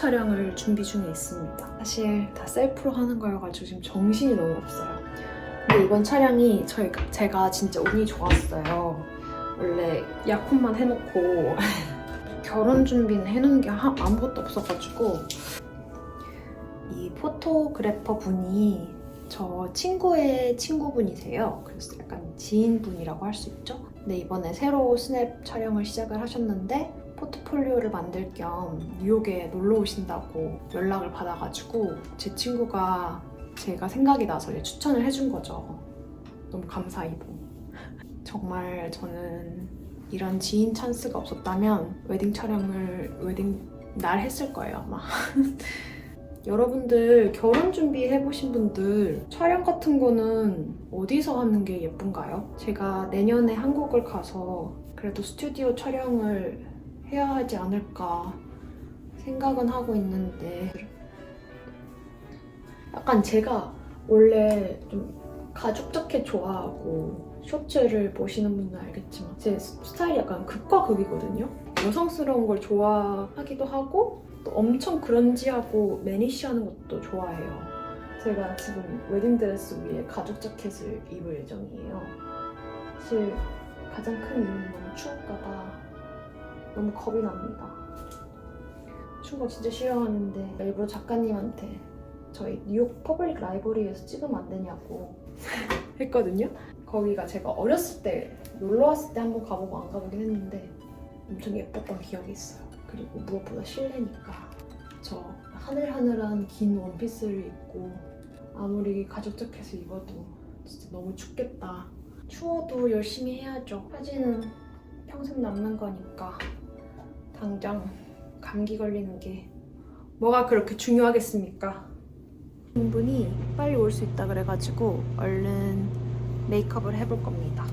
촬영을 준비 중에 있습니다. 사실 다 셀프로 하는 거여가지고 지금 정신이 너무 없어요. 근데 이번 촬영이 저희가 제가 진짜 운이 좋았어요. 원래 약혼만 해놓고 결혼 준비는 해놓은 게 하- 아무것도 없어가지고 이 포토그래퍼 분이 저 친구의 친구분이세요. 그래서 약간 지인분이라고 할 수 있죠. 근데 이번에 새로 스냅 촬영을 시작을 하셨는데 포트폴리오를 만들 겸 뉴욕에 놀러 오신다고 연락을 받아가지고 제 친구가 제가 생각이 나서 추천을 해준 거죠. 너무 감사이고 정말 저는 이런 지인 찬스가 없었다면 웨딩 촬영을 웨딩 날 했을 거예요 아마. 여러분들 결혼 준비해 보신 분들 촬영 같은 거는 어디서 하는 게 예쁜가요? 제가 내년에 한국을 가서 그래도 스튜디오 촬영을 해야 하지 않을까 생각은 하고 있는데 약간 제가 원래 좀 가죽 자켓 좋아하고 셔츠를 보시는 분은 알겠지만 제 스타일이 약간 극과 극이거든요. 여성스러운 걸 좋아하기도 하고 또 엄청 그런지하고 매니시하는 것도 좋아해요. 제가 지금 웨딩드레스 위에 가죽 자켓을 입을 예정이에요. 사실 가장 큰 이유는 추울까봐 너무 겁이 납니다. 거 진짜 싫어하는데 일부러 작가님한테 저희 뉴욕 퍼블릭 라이브러리에서 찍으면 안 되냐고 했거든요. 거기가 제가 어렸을 때 놀러 왔을 때 한번 가보고 안 가보긴 했는데 엄청 예뻤던 기억이 있어요. 그리고 무엇보다 실내니까 저 하늘하늘한 긴 원피스를 입고 아무리 가죽 자켓을 입어도 진짜 너무 춥겠다. 추워도 열심히 해야죠. 사진은 평생 남는 거니까 당장 감기 걸리는 게 뭐가 그렇게 중요하겠습니까? 분이 빨리 올 수 있다 그래가지고 얼른 메이크업을 해볼 겁니다.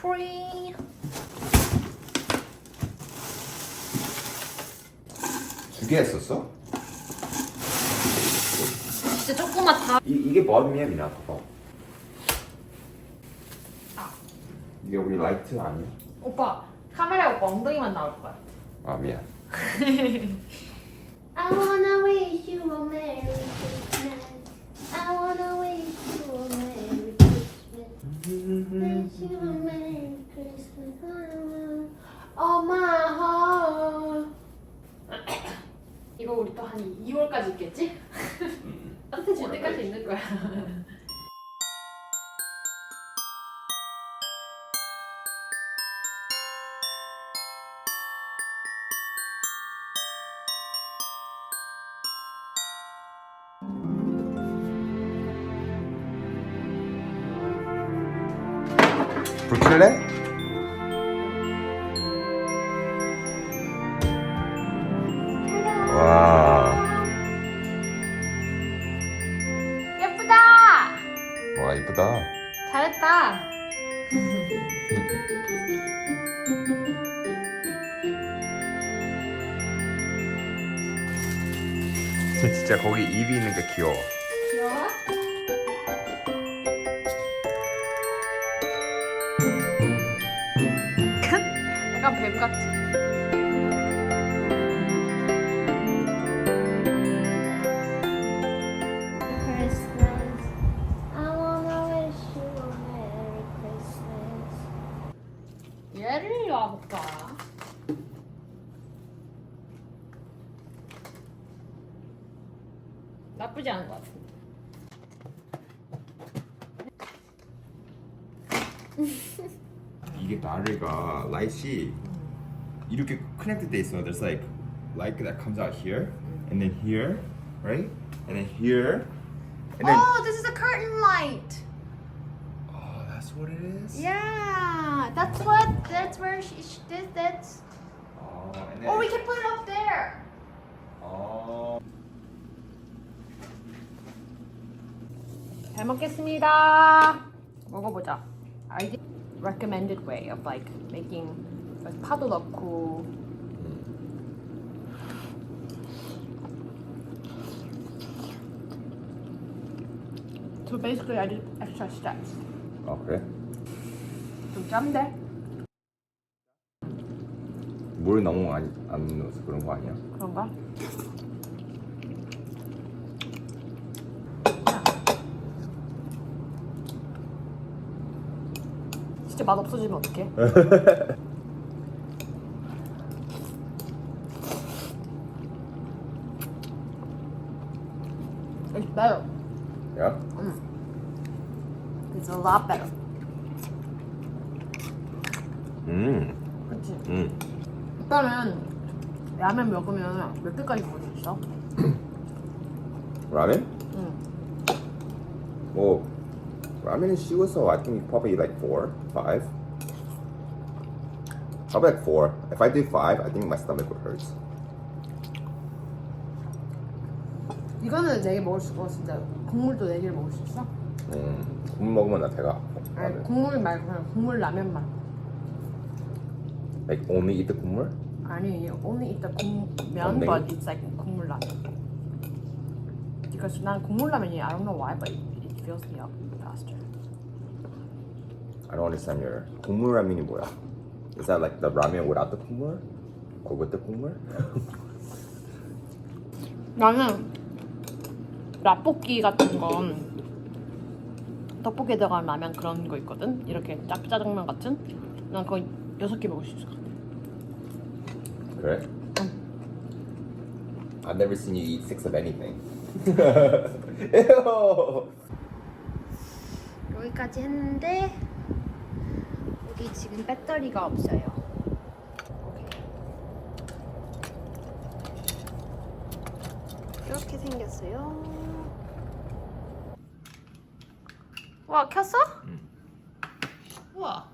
트리. 두 개 했었어? 진짜 조그맣다. 이, 이게 뭐이야 미나 그거? 아. 이게 우리 라이트 아니야? 오빠 카메라 오빠 엉덩이만 나올 거야. 아 미안. I wanna wish you a Merry Christmas. I wanna wish you a Merry Christmas. Wish you a Merry Christmas. Oh my heart. 이거 우리 또 한 2월까지 있겠지? 따뜻해질 때까지 있는 거야. 와 이쁘다. 잘했다. 진짜 거기 입이 있는 게 귀여워. 귀여워? 약간 뱀 같지? 얘를 와볼까? 나쁘지 않은 것 같은데. 이게 나르가 라이시 이렇게 connected 돼 있어. There's like light that comes out here, and then here, right? And then here, and then. Oh, this is a curtain light. Oh, that's what it is. Yeah, that's what. That's where she. she this. That's. Oh, and then. Or we can put it up there. Oh. 잘 먹겠습니다. 먹어보자. I recommended way of like making like 파도 넣고 So basically I did extra steps. 아 그래? 좀 짠데? 물 너무 안, 안 넣어서 그런 거 아니야? 그런가? 진짜 맛 없어지면 어떡해? It's better. 야? It's a lot better. 음, 그치? 음. 일단은 라면 먹으면 몇 개까지 먹을 수 있어? 라면? 응. 뭐 라면은 식어서 I think probably like four, five. Probably like four. If I do five, I think my stomach would hurt. 이거는 4개 먹을 수 있고 진짜 국물도 4개를 먹을 수 있어? 음, 국 먹으면 나 배가 라면. 국물 말고 그냥 국물 라면만 Like only eat the 국물? 아니 only eat the 국면 but it's like 국물 라면 because 난 국물 라면이 I don't know why but it, it fills me up faster I don't understand your 국물 라면이 뭐야? Is that like the ramen without the 국물? Or with the 국물? 나는 라볶이 같은 건 떡볶이에 들어간 라면 그런 거 있거든 이렇게 짭 짜장면 같은 난 그거 여섯 개 먹을 수 있을 것 같아 그래? I've never seen you eat six of anything. Ew. 여기까지 했는데 우리 지금 배터리가 없어요. 이렇게 생겼어요. 와 켰어? 우와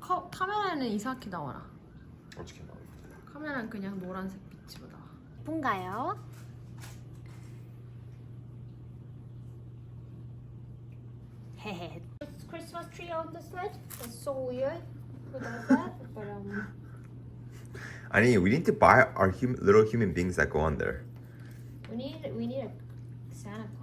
카, 카메라는 이상하게 나와라 어떻게 나와? 카메라는 그냥 노란색 빛으로 나와 예쁜가요? 헤헤. Christmas tree on the sled? That's so weird. Who does that? But um. 아니, we need to buy our hum- little human beings that go on there. We need we need a Santa Claus.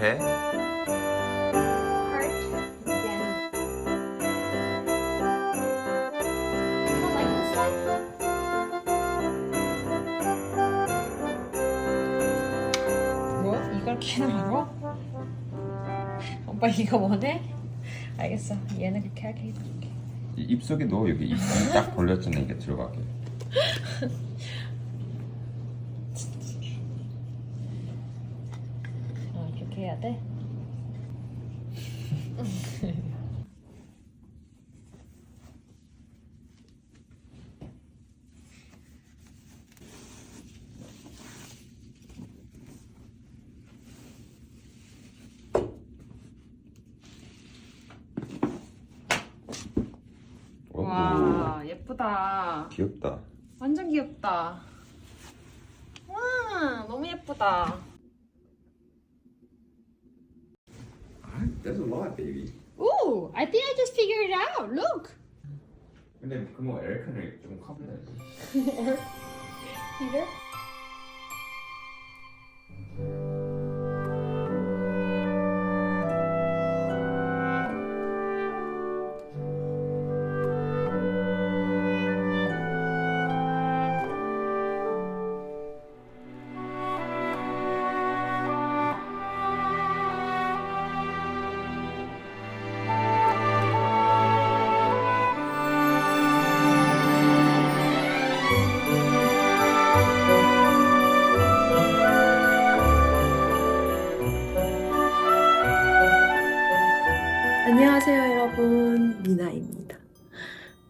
해? 뭐? 이걸 캐나라고? 오빠 이거 원해? 알겠어 얘는 그렇게 하게 해줄게 이 입속에 넣어 여기 입 딱 벌렸잖아 이게 들어가게. 어 이렇게 해야 돼? 오, 와 예쁘다 귀엽다. 완전 귀엽다 와 너무 예쁘다 There's a lot, baby. Ooh, I think I just figured it out. Look. 근데 그뭐 에어컨을 좀 커버해야지. Peter.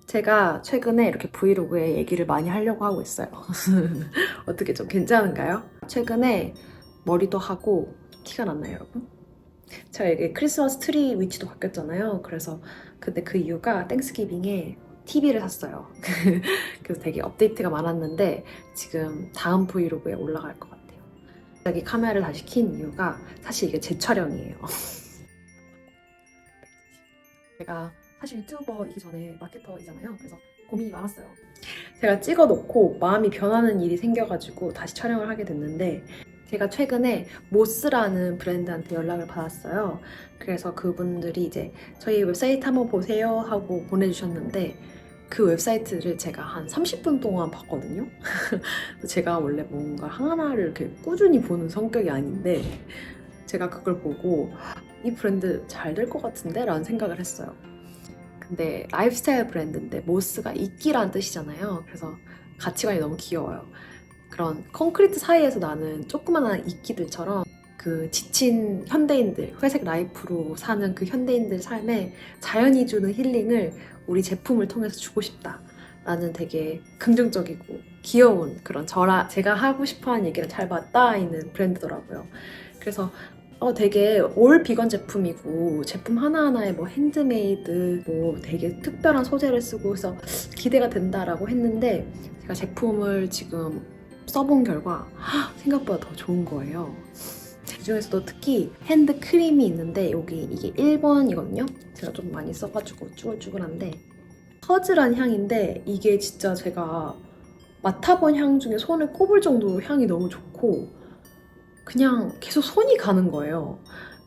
제가 최근에 이렇게 브이로그에 얘기를 많이 하려고 하고 있어요. 어떻게 좀 괜찮은가요? 최근에 머리도 하고 티가 났나요, 여러분? 제가 이게 크리스마스 트리 위치도 바뀌었잖아요. 그래서 근데 그 이유가 땡스기빙에 TV를 샀어요. 그래서 되게 업데이트가 많았는데 지금 다음 브이로그에 올라갈 것 같아요. 여기 카메라를 다시 킨 이유가 사실 이게 제 촬영이에요. 제가 사실 유튜버이기 전에 마케터이잖아요. 그래서 고민이 많았어요. 제가 찍어놓고 마음이 변하는 일이 생겨가지고 다시 촬영을 하게 됐는데 제가 최근에 모스라는 브랜드한테 연락을 받았어요. 그래서 그분들이 이제 저희 웹사이트 한번 보세요 하고 보내주셨는데 그 웹사이트를 제가 한 30분 동안 봤거든요. 제가 원래 뭔가 하나를 이렇게 꾸준히 보는 성격이 아닌데 제가 그걸 보고 이 브랜드 잘 될 것 같은데? 라는 생각을 했어요. 근데 라이프스타일 브랜드인데 모스가 이끼라는 뜻이잖아요. 그래서 가치관이 너무 귀여워요. 그런 콘크리트 사이에서 나는 조그만한 이끼들처럼 그 지친 현대인들, 회색 라이프로 사는 그 현대인들 삶에 자연이 주는 힐링을 우리 제품을 통해서 주고 싶다. 라는 되게 긍정적이고 귀여운 그런 저라 제가 하고 싶어 하는 얘기를 잘 맞닿아 있는 브랜드더라고요. 그래서 어, 되게 올 비건 제품이고 제품 하나하나에 뭐 핸드메이드 뭐 되게 특별한 소재를 쓰고 해서 기대가 된다라고 했는데 제가 제품을 지금 써본 결과 헉, 생각보다 더 좋은 거예요. 이 중에서도 특히 핸드 크림이 있는데 여기 이게 1번이거든요. 제가 좀 많이 써가지고 쭈글쭈글한데 퍼즐한 향인데 이게 진짜 제가 맡아본 향 중에 손을 꼽을 정도로 향이 너무 좋고 그냥 계속 손이 가는 거예요.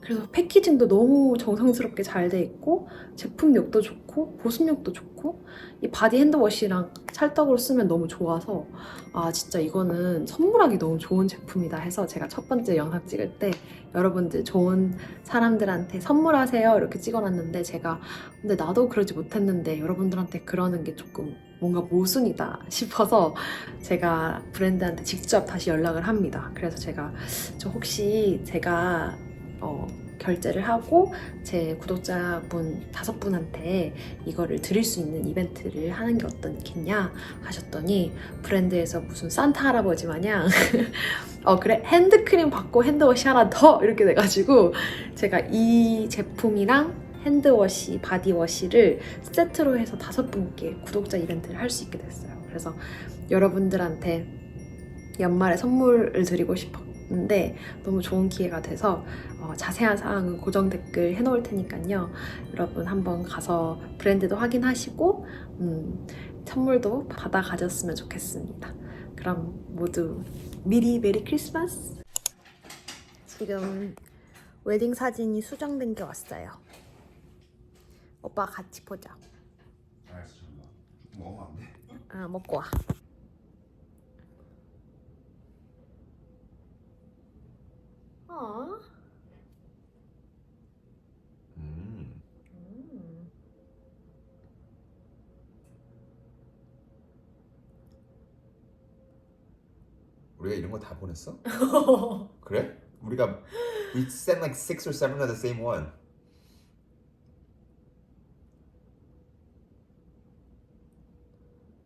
그래서 패키징도 너무 정성스럽게 잘 돼 있고 제품력도 좋고 보습력도 좋고 이 바디 핸드워시랑 찰떡으로 쓰면 너무 좋아서 아 진짜 이거는 선물하기 너무 좋은 제품이다 해서 제가 첫 번째 영상 찍을 때 여러분들 좋은 사람들한테 선물하세요 이렇게 찍어놨는데 제가 근데 나도 그러지 못했는데 여러분들한테 그러는 게 조금 뭔가 모순이다 싶어서 제가 브랜드한테 직접 다시 연락을 합니다. 그래서 제가 저 혹시 제가 어, 결제를 하고 제 구독자분 다섯 분한테 이거를 드릴 수 있는 이벤트를 하는 게 어떻겠냐 하셨더니 브랜드에서 무슨 산타 할아버지 마냥 어 그래 핸드크림 받고 핸드워시 하나 더 이렇게 돼가지고 제가 이 제품이랑 핸드워시 바디워시를 세트로 해서 다섯 분께 구독자 이벤트를 할 수 있게 됐어요. 그래서 여러분들한테 연말에 선물을 드리고 싶었는데 너무 좋은 기회가 돼서 어, 자세한 사항은 고정 댓글 해놓을 테니까요. 여러분 한번 가서 브랜드도 확인하시고 음, 선물도 받아 가졌으면 좋겠습니다. 그럼 모두 미리 메리 크리스마스! 지금 웨딩 사진이 수정된 게 왔어요. 오빠 같이 보자. 알았어 먹으면 안 돼? 아, 먹고 와. 어? 음 음. 우리가 이런 거 다 보냈어? 그래? 우리가 we sent like six or seven of the same one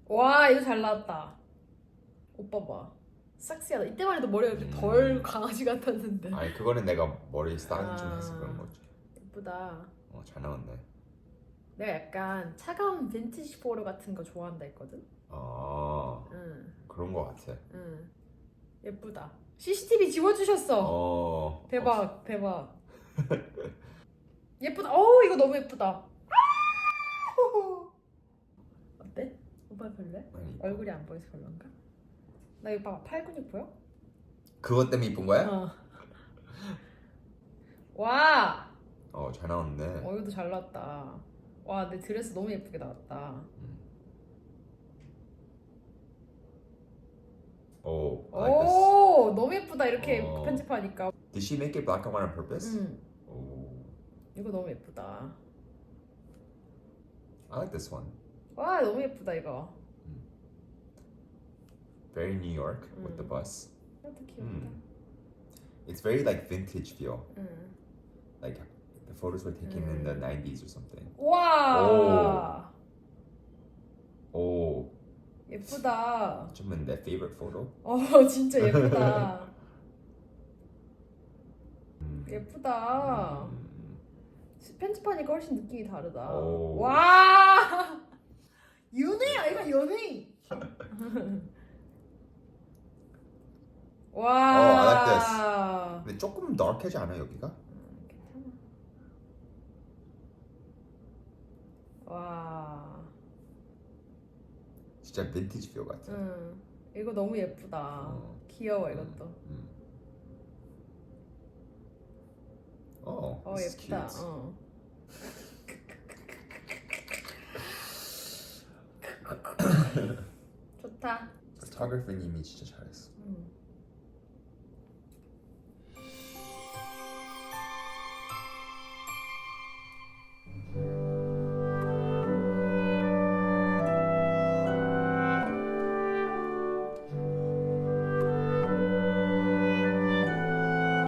와 이거 잘 나왔다. 오빠 봐. 섹시하다. 이때만 해도 머리가 이렇게 덜 강아지 같았는데. 아니 그거는 내가 머리 스타일 좀 아. 해서 그런 거지 예쁘다. 어 잘 나왔네 내가 약간 차가운 빈티지 포로 같은 거 좋아한다 했거든. 아 응, 그런 거 같아 응. 예쁘다. CCTV 지워주셨어. 어 대박, 대박. 예쁘다. 어, 이거 너무 예쁘다. 어때? 오빠 별로야? 아니, 얼굴이 안 보여서 별론가? 나 이거 봐봐. 팔 근육 보여? 그것 때문에 이쁜 거야? 어. 와! 어 잘 나왔네 어, 이것도 잘 나왔다. 와, 내 드레스 너무 예쁘게 나왔다. 오 I like this 오, 너무 예쁘다. 이렇게 어. 편집하니까. Did she make it black and white on purpose? 응, 오 이거 너무 예쁘다. I like this one 와, 너무 예쁘다, 이거. Very New York with the 음. bus 이것도 귀엽다. 음. It's very like vintage feel 응. Like the photos were taken in the 음. 90s or something 와! 예쁘다. 좀은 내 favorite photo. 어 진짜 예쁘다. 음. 예쁘다. 음. 편집하니까 훨씬 느낌이 다르다. 오. 와 연예야 이거 연예. 와. Oh, I like this. 근데 조금 dark하지 않아 여기가? 와. 진짜 빈티지 feel 같아. 응. 이거 너무 예쁘다. 어. 귀여워 이것도. 음. 어, 어 예쁘다. cute. 어. 좋다. photographer님이 진짜 잘했어. 음.